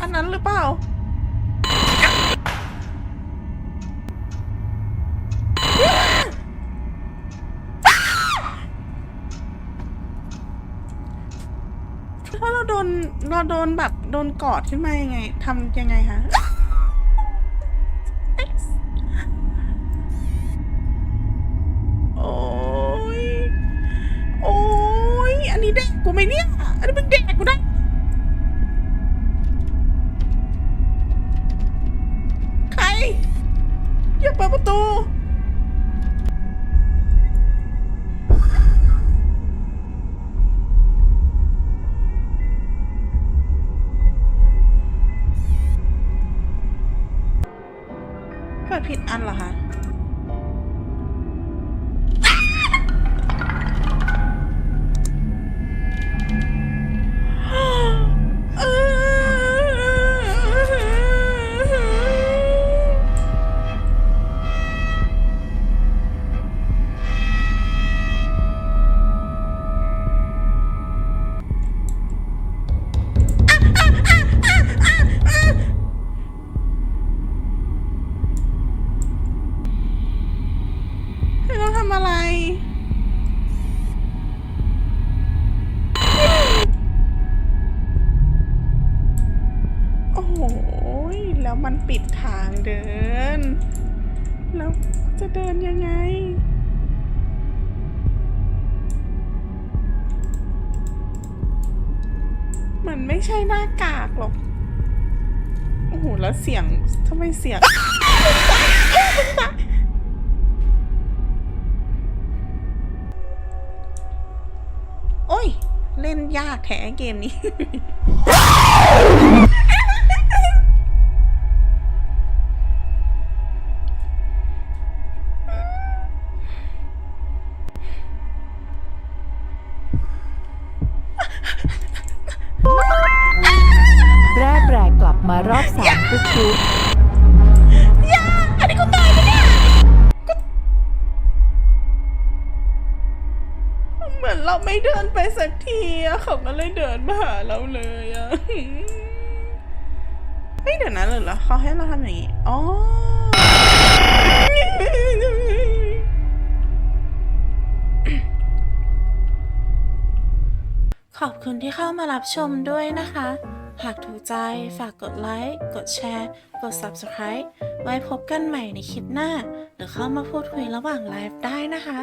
อันนั้นหรือเปล่า ถ้าเราโดนเราโดนแบบโดนกอดขึ้นมายังไงทำยังไงคะโอ้ยโอ้ยอันนี้เด็กกูไหมเนี่ยอันนี้เป็นเด็กกูได้ใครอย่าเปิดประตู เปิดผิดอันเหรอคะำอะไร โอ้โหยแล้วมันปิดทางเดิน แล้วจะเดินยังไงมันไม่ใช่หน้ากากหรอก โอ้โห แล้วเสียงทำไมเสียง ล่นยากแท้เกมนี้ แร่แปรกลับมารอบสามกุ๊กกุ๊ก เหมือนเราไม่เดินไปสักทีอะเขาก็เลยเดินมาหาเราเลยอะเฮ้ยเดี๋ยวนะเลยเหรอเขาให้เราทำอย่างนี้อ๋อขอบคุณที่เข้ามารับชมด้วยนะคะ หากถูกใจฝากกดไลค์ กดแชร์ กด Subscribe ไว้พบกันใหม่ในคลิปหน้า หรือเข้ามาพูดคุยระหว่างไลฟ์ได้นะคะ